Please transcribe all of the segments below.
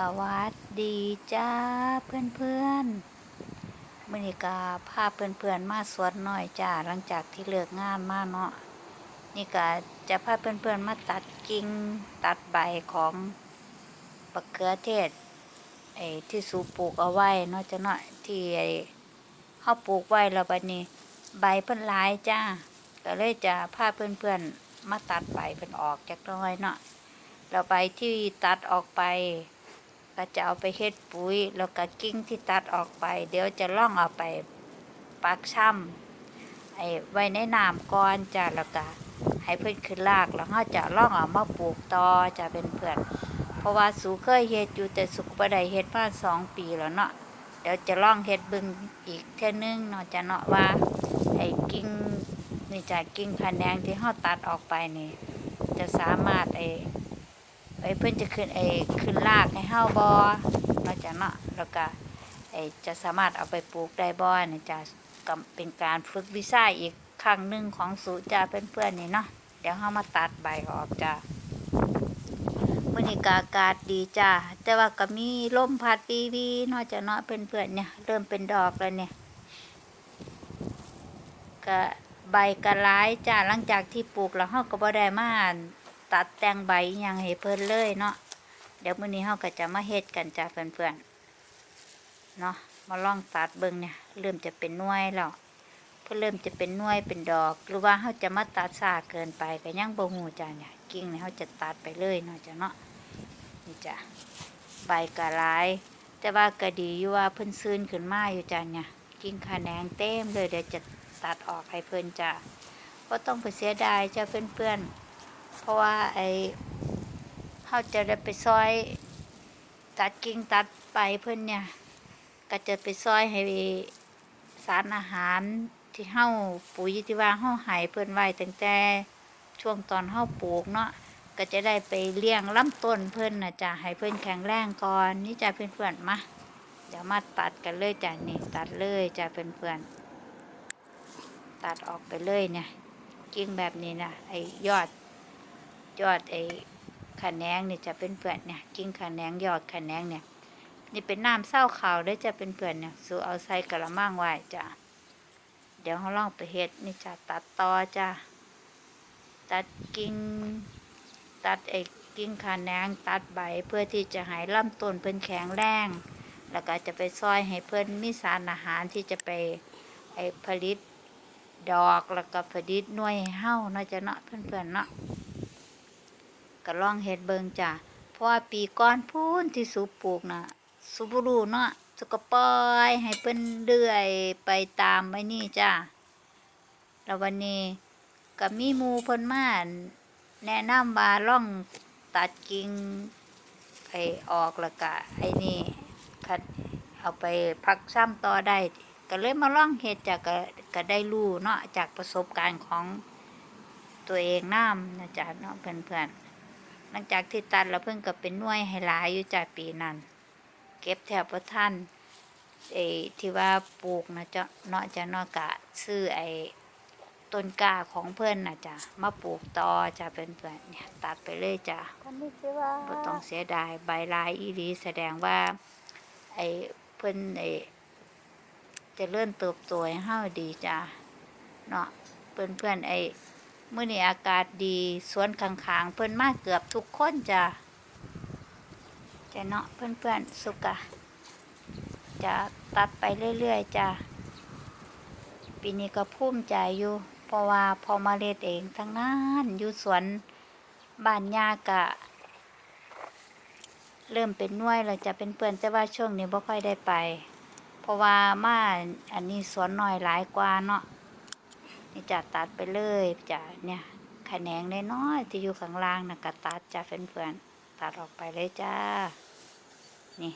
สวัสดีจ้าเพื่อนเพื่อนมือนิกาพาเพื่อนเพื่อนมาสวนหน่อยจ้าหลังจากที่เลิกงานมาเนาะนี่กาจะพาเพื่อนเพื่อนมาตัดกิ่งตัดใบของบักเขือเทศไอ้ที่สูปลูกเอาไว้เนาะจ้ะเนาะที่ไอ้เขาปลูกไว้แล้วบัดนี้ ใบเพิ่นหลายจ้าก็เลยจะพาเพื่อนเพื่อนมาตัดใบเพิ่นออกจากหน้อยเนาะแล้วใบที่ตัดออกไป ก็จะเอาไปเฮ็ดปุ๋ย แล้วก็กิ่งที่ตัดออกไป เดี๋ยวจะล่องเอาไปปักช่ำไอ้ไว้ในน้ำก่อนจ้ะแล้วก็ให้เพิ่นขึ้นรากแล้วเราจะล่องเอามาปลูกต่อจะเป็นเพื่อน เพราะว่าสูเคยเฮ็ดอยู่แต่สุกบ่ได้เฮ็ดมาสองปีแล้วเนาะเดี๋ยวจะล่องเฮ็ดบิ่งอีกเท่อนึงเนาะจะเนาะว่าไอ้กิ่งนี่จากกิ่งขะแนงที่เฮาตัดออกไปนี่ จะสามารถไอ้ ไอ้เพื่อนจะขึ้นไอ้ขึ้นรากให้เฮาบอนอกจากเนาะแล้วก็ไอ้จะสามารถเอาไปปลูกได้บ่เนี่ยจะก็เป็นการฝึกวิชาอีกครั้งหนึ่งของสูจะเพื่อนๆนี่เนาะเดี๋ยวเฮามาตัดใบออกจ้ามื้อนี้กอากาศดีจ้าแต่ว่าก็มีลมพัดวีวีเนอกจากเนาะเพื่อนๆเนี่ยเริ่มเป็นดอกแล้วเนี่ยก็ใบก็หลายจ้าหลังจากที่ปลูกแล้วเฮาก็บ่ได้มา ตัดแต่งใบอิหยังให้เพิ่นเลยเนาะเดี๋ยวมื้อนี้เฮาก็จะมาเฮ็ดกันจ้าเพื่อนๆเนาะมาลองตัดเบิ่งเนี่ยเริ่มจะเป็นน่วยแล้วเพิ่นเริ่มจะเป็นน่วยเป็นดอก หรือว่าเฮาจะมาตัดช้าเกินไปก็ยังบ่ฮู้จ้าเนี่ยกิ่งเนี่ยเฮาจะตัดไปเลยเนาะจ้ะเนาะนี่จ้ะใบก็หลายแต่ว่าก็ดีอยู่ว่าเพิ่นซื่นขึ้นมาอยู่จ้ะเนี่ยกิ่งขะแหนงเต็มเลยเดี๋ยวจะตัดออกให้เพิ่นจ้ะบ่ต้องไปเสียดายจ้ะเพื่อนๆ เพราะว่าไอ้เขาจะได้ไปซอย ตัดกิ่งตัดไปเพื่อนเนี่ย ก็จะไปซอยให้สารอาหารที่เฮาปุ๋ยที่ว่าเฮาใหายเพื่อนไว้ตั้งแต่ช่วงตอนเฮาปลูกเนาะก็จะได้ไปเลี้ยงลำต้นเพื่อนนะจ๊ะให้เพื่อนแข็งแรงก่อนนี่จ้ะเพื่อนๆมาเดี๋ยวมาตัดกันเลยจ้ะนี่ตัดเลยจ้ะเพื่อนๆตัดออกไปเลยเนี่ยกิ่งแบบนี้นะไอ้ยอด ยอดไอ้ขะแนงเนี่ยจะเป็นเปื่อนเนี่ยกิ่งขะแนงยอดขะแนงเนี่ย นี่เป็นน้ำเศร้าขาวได้จะเป็นเปื่อนเนี่ยสูเอาใส่กระมังไว้จ้ะเดี๋ยวเขาลองไปเฮ็ดนี่จะตัดตอจ้ะตัดกิ่งตัดไอ้กิ่งขะแนงตัดใบเพื่อที่จะให้ลำต้นเพิ่นแข็งแรงแล้วก็จะไปซอยให้เพิ่นมีสารอาหารที่จะไปไอ้ผลิตดอกแล้วก็ผลิตหน่วยให้าเนาะจะเนาะเพื่อนๆเนาะ ก็ลองเฮ็ดเบิงจ้ะเพราะว่าปีก่อนพูนที่สูปลูกน่ะสูบรูเนาะสุกปอยให้เพิ่นเลื่อยไปตามไว้นี่จ้ะแล้ววันนี้ก็มีมูเพิ่นมาแนะนำว่าล่องตัดกิ่งไอ้ออกแล้วก็ไอ้นี่คัดเอาไปพักซ้ำต่อได้ก็เลยมาล่องเฮ็ดจ้ะก็ก็ได้รู้เนาะจากประสบการณ์ของตัวเองน้ำนะจ๊ะเนาะเพื่อนๆ ลังจากที่ตัดเราเพิ่งก็เป็นน่วยให้หลายอยู่จากปีนั้น เก็บแถวพระท่านไอ้ที่ว่าปลูกนะจ๊ะเนาะจะนอกกะซื้อไอ้ต้นกาของเพื่อนนะจ๊ะมาปลูกต่อจะเป็นเพื่อนเนี่ยตัดไปเลยจ้ะบ่ต้องเสียดายใบลายอีรีแสดงว่า ไอ้เพื่อนไอ้จะเลื่อนเติบโตให้เฮาดีจ้ะเนาะเพื่อนเพื่อนไอ้ มื้อนี้อากาศดีสวนข้างๆ เพิ่นมาเกือบทุกคนจ้ะจะเนาะเพื่อนๆสุกะจะตัดไปเรื่อยๆจ้ะปีนี้ก็ภูมิใจอยู่ เพราะว่าพอมาเล็ดเองทั้งนั้นอยู่สวนบ้านยากะ เริ่มเป็นน่วยแล้วจะเป็นเปื่อนแต่ว่าช่วงนี้บ่ค่อยได้ไป เพราะว่ามาอันนี้สวนหน้อยหลายกว่าเนาะ นี่จะตัดไปเลยจะเนี่ยแขนงน้อยๆที่อยู่ข้างล่างนะก็ตัดจะเป็นเพื่อนๆตัดออกไปเลยจ้า นี่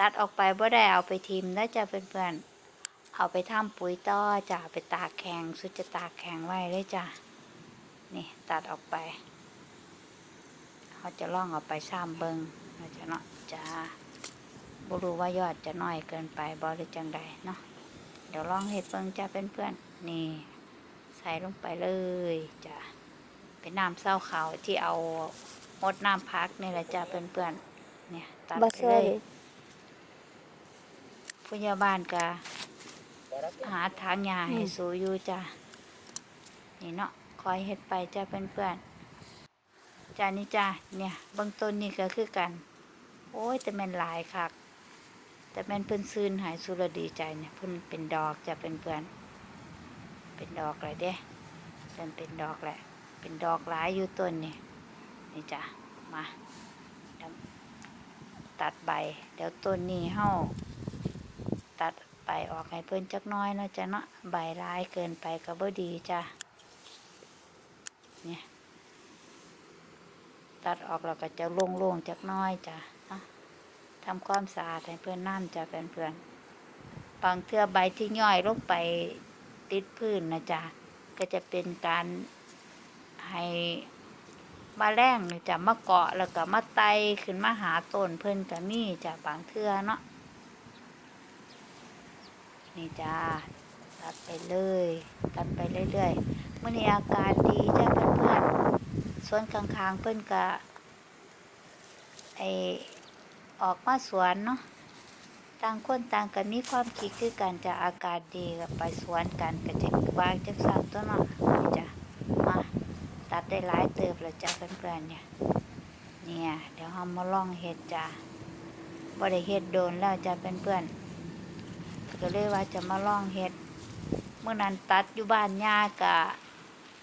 ตัดออกไปบ่ได้เอาไปทิมแล้วจะเป็นเพื่อนๆเอาไปทำปุ๋ยต่อจะเอาไปตากแข็งสุดจะตากแข็งไว้เลยจ้านี่ตัดออกไปเขาจะล่องเอาไปซ้ำเบิงเราจะเนาะจะบรู้ว่ายอดจะน้อยเกินไปบหรือจังใดเนาะเดี๋ยวลองเห็ดเบิงจะเป็นเพื่อนๆนี่ ใส่ลงไปเลยจะเป็นน้ำเศร้าขาวที่เอาหดน้ำพักนี่แหละจะเป็นเพื่อนๆเนี่ยตัดบ่ไปช่วเลยยพยาบาลก็หาทางยาให้สูอยู่จ้ะนี่เนาะคอยเฮ็ดไปจ้ะเพื่อนๆจ้านี่จ้าเนี่ยเบื้องต้นนี่ก็คือกัน โอ้ยแต่แม่นหลายคักแต่แม่นเพิ่นซื่นหายสุรดีใจเนี่ยเพิ่นเป็นดอกจะเป็นเพื่อน เป็นดอกอะไรเด้เพิ่นเป็นดอกแหละ เป็นดอกหลายอยู่ต้นนี่นี่จ้ะมาตัดใบเดี๋ยวต้นนี้เฮาตัดใบออกให้เพิ่นจักน้อยเนาะจ้ะเนาะใบร้ายเกินไปก็บ่ดีจ้ะเนี่ยตัดออกแล้วก็จะโล่งๆจักน้อยจ้ะเนาะทำความสะอาดให้เพื่อนน้ำจ้ะเพื่อนๆบางเทื่อใบที่ย่อยลงไป ติดพื้นนะจ้ะก็จะเป็นการให้มาแรงนี่จะมาเกาะแล้วก็มาไตขึ้นมาหาต้นเพิ่นก็มีจ้ะบางเทื่อเนาะนี่จ้าตัดไปเลยตัดไปเรื่อยๆมื่อนี้อากาศดีจ้ะเพื่อนๆสวนข้างๆเพิ่อนก็ไอออกมาสวนเนาะ ต่างคนต่างก็มีความคิดคือกันจะอากาศดีก็ไปสวนกันก็จะวางจักสันตัวเนาะจ้ะมาตัดได้หลายเติบแล้วจ้ะเพื่อนๆเนี่ยเนี่ย เดี๋ยวเรามาลองเห็ดจ้ะบ่ได้เห็ดโดนแล้วจ้ะเพื่อนๆก็เลยว่าจะมาลองเห็ดเมื่อนั้นตัดอยู่บ้านย่ากะ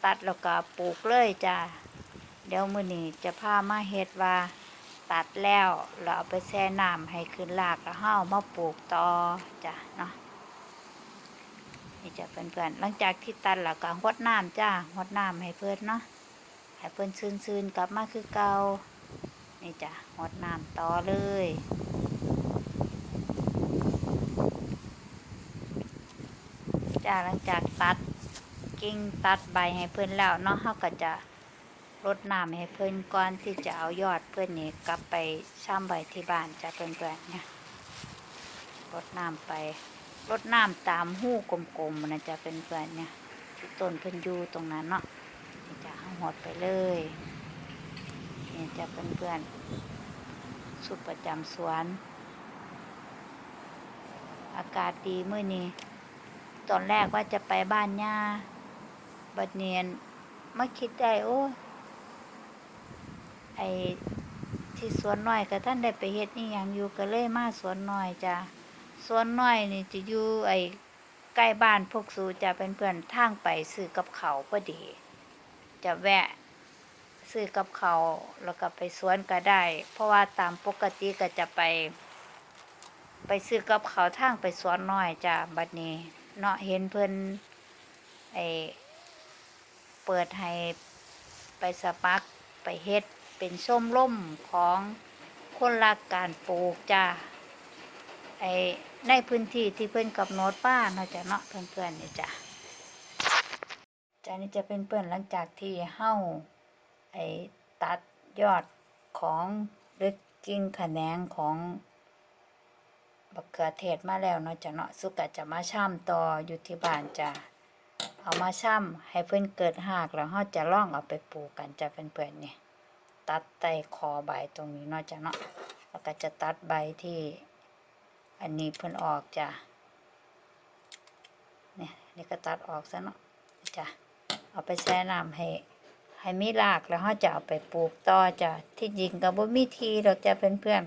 ตัดแล้วก็ปลูกเลยจ้ะเดี๋ยวมื้อนี้จะพามาเห็ดว่า ตัดแล้วเราเอาไปแช่น้ำให้ขึ้นรากแล้วเฮามาปลูกต่อจ้ะเนาะนี่จะเพื่อนๆหลังจากที่ตัดแล้วก็หดน้ำจ้าหดน้ำให้เพื่อนเนาะให้เพื่อนซึนๆกลับมาคือเก่านี่จ้ะหดน้ำต่อเลยจ้าหลังจากตัดกิ่งตัดใบให้เพื่อนแล้วเนาะเขาก็จะ รดน้ำให้เพื่อนก่อนที่จะเอายอดเพื่อนนี่กลับไปช่ำใบที่บ้านจะเพื่อนๆเนี่ยรดน้ำไปรดน้ำตามหูกลมๆนะจะเป็นเพื่อนเนี่ยที่ต้นเพิ่นอยู่ตรงนั้นเนาะนี่จะเอาหดไปเลยนี่จะเป็นเพื่อนสุดประจำสวน อากาศดีเมื่อนี้ตอนแรกว่าจะไปบ้านย่าบัดเนียนมาคิดได้โอ้ ไอที่สวนน้อยก็ท่านได้ไปเฮ็ดนี่ยังอยู่ก็เลยมาสวนน้อยจ้ะสวนน้อยนี่จะอยู่ไอใกล้บ้านพวกสูจะเป็นเพื่อนทางไปซื้อกับเขาพอดี จะแวะซื้อกับเขาแล้วก็ไปสวนก็ได้ เพราะว่าตามปกติก็จะไป ไปซื้อกับเขาทางไปสวนน้อยจ้ะบัดนี้ เนาะเห็นเพิ่อนไอเปิดให้ไปสมัครไปเฮ็ด เป็นส้มล่มของคนรักการปลูกจ้าไอในพื้นที่ที่เพื่อนกับโน้ตป้าเนาะจ้ะเนาะเพื่อนๆนี่จ้ะจ้ะนี่จะเป็นเพื่อนหลังจากที่เฮ้าไอตัดยอดของหรือกิ่งแขนงของบักเขือเทศมาแล้วเนาะจ้ะเนาะสุกะจะมาช่ำต่ออยู่ที่บ้านจ้ะเอามาช่ำให้เพื่อนเกิดหากแล้วเฮาจะล่องเอาไปปลูกกันจ้ะเพื่อนๆนี่ย ตัดใต้คอใบตรงนี้เนาะจ้ะเนาะแล้วก็จะตัดใบที่อันนี้เพิ่นออกจ้ะเนี่ยนี่ก็ตัดออกซะเนาะจ้ะเอาไปแช่น้ำให้ให้มีรากแล้วเขาจะเอาไปปลูกต่อจ้ะที่จริงก็บ่มีทีดอกจ้ะเพื่อน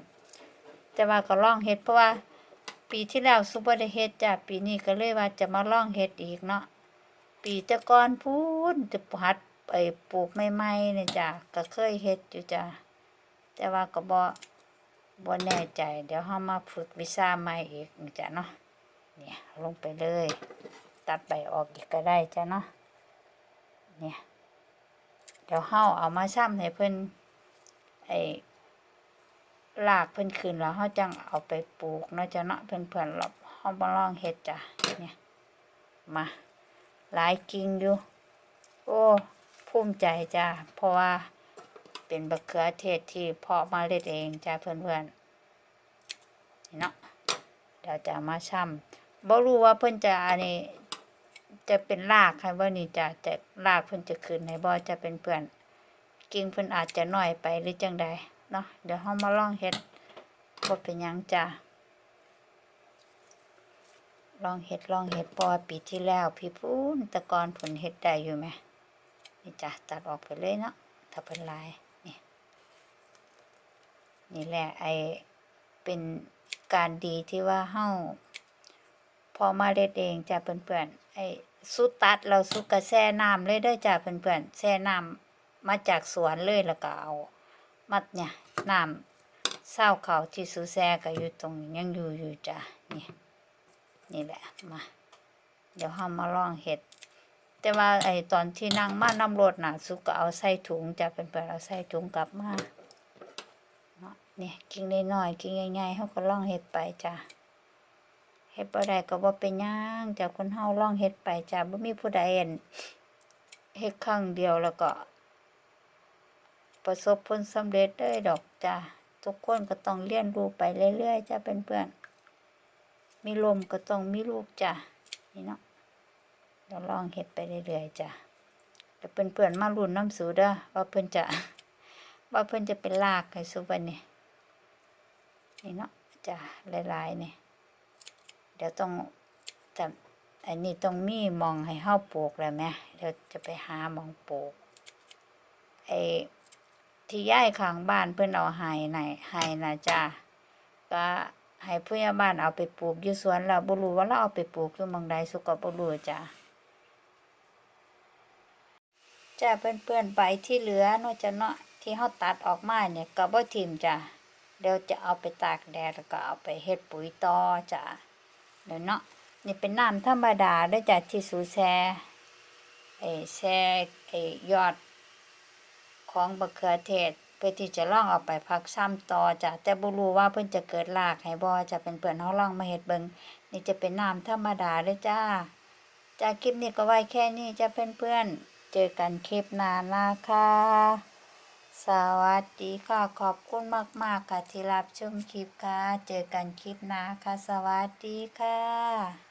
ๆแต่ว่าก็ลองเฮ็ดเพราะว่าปีที่แล้วซุปเปอร์ได้เฮ็ดจ้ะปีนี้ก็เลยว่าจะมาลองเฮ็ดอีกเนาะปีต่ก่อนพูนจะหัด ไปปลูกใหม่ๆเนี่ยจ้ะก็เคยเฮ็ดอยู่จ้ะแต่ว่าก็บ่บ่แน่ใจ เดี๋ยวเรามาฝึกวิชาใหม่อีกจ้ะเนาะเนี่ยลงไปเลย ตัดใบออกอีกก็ได้จ้ะเนาะเนี่ยเดี๋ยวเฮาเอามาซ้ำให้เพิ่นไอ้ลากเพิ่นขึ้นแล้วเฮาจังเอาไปปลูกเนาะจ้ะเนาะเพื่อนๆเราเฮามาลองเฮ็ดจ้ะเนี่ยมาหลายกิ่งอยู่โอ้ ภูมิใจจ้ะเพราะว่าเป็นบักเขือเทศที่เพาะมาเล็ดเองจ้าเพื่อนๆเนาะเดี๋ยวจะมาช่ำบ่รู้ว่าเพิ่อนจะอันนี้จะเป็นรากให้บ่านี่จะจะรากเพิ่อนจะขึ้นให้บ่จะเป็นเพื่อนกิ่งเพิ่อนอาจจะน้อยไปหรือจังใดเนาะเดี๋ยวเฮามาลองเฮ็ดบ่เป็นหยังจ้ะลองเฮ็ดลองเฮ็ดเพราะว่าปีที่แล้ว พี่พูนตะกอนผลเฮ็ดได้อยู่ไหม นี่จ้ะตัดออกไปเลยเนาะถ้าเป็นลายนี่นี่แหละไอเป็นการดีที่ว่าเฮาพอมาเด็ดเองจ้ะเพื่อนๆไอสุดตัดเราสุดกระแช่น้ำเลยเด้อจ้ะเพื่อนๆแช่น้ำมาจากสวนเลยแล้วก็เอามัดเนี่ยน้ำเศร้าเขาที่สุแซก็อยู่ตรงนี้ยังอยู่อยู่จ้ะนี่นี่แหละมา เดี๋ยวเฮามาลองเห็ด แต่ว่าไอตอนที่นั่งมาน้ำรถน่ะสุกก็เอาใส่ถุงจะเพื่อนๆเอาใส่ถุงกลับมาเนาะเนี่ยกิ่งน้อยกิ่งใหญ่ๆเฮาก็ลองเฮ็ดไปจ้ะเฮ็ดบ่ได้ก็บ่เป็นหยังจ้ะคนเฮาลองเฮ็ดไปจ้ะบ่มีผู้ใดเห็นเฮ็ดครั้งเดียวแล้วก็ ประสบผลสำเร็จเลยดอกจ้ะทุกคนก็ต้องเรียนรู้ไปเรื่อยๆจ้ะเพื่อนๆมีลมก็ต้องมีลูกจ้ะนี่เนาะ เราลองเฮ็ดไปเรื่อยๆจ้ะแต่เพื่อนๆมาลุ้นน้ำสูเด้อว่าเพิ่อนจะว่าเพิ่อนจะเป็นลากให้สุบันนี่นี่เนาะจ้ะลายๆนี่เดี๋ยวต้องแต่อันนี้ต้องมีมองให้เฮาปลูกแล้วแหมเดี๋ยวจะไปหามองปลูกไอ้ที่ย้ายข้างบ้านเพิ่อนเอาให้ไหนให้นะจ้ะก็ให้ผู้ใหญ่บ้านเอาไปปลูกอยู่สวนแล้วบ่รู้ว่าเราเอาไปปลูกอยู่ม่องใดสุก็บ่รู้จ้ะ จ้าเพื่อนๆใบที่เหลือนาะจ้ะเนาะที่เขาตัดออกมาเนี่ยก็บ่ทิมจ้ะเดี๋ยวจะเอาไปตากแดดแล้วก็เอาไปเฮ็ดปุ๋ยต่อจ้ะเดี๋ยวเนาะนี่เป็นน้ำธรรมดาเด้จ้ะที่สูแช่ไอ้แช่ไอ้ยอดของบะเขือเทศเพื่อที่จะล่องเอาไปพักซ้ำต่อจ้ะแต่บ่รู้ว่าเพิ่นจะเกิดรากให้บ่จะเป็นเพื่อนเฮาล่องมาเฮ็ดเบิงนี่จะเป็นน้ำธรรมดาเด้จ้าจ้าคลิปนี้ก็ไว้แค่นี้จ้าเพื่อนๆ เจอกันคลิปหน้านะคะ สวัสดีค่ะขอบคุณมาก ๆ ค่ะที่รับชมคลิปค่ะ เจอกันคลิปหน้าค่ะ สวัสดีค่ะ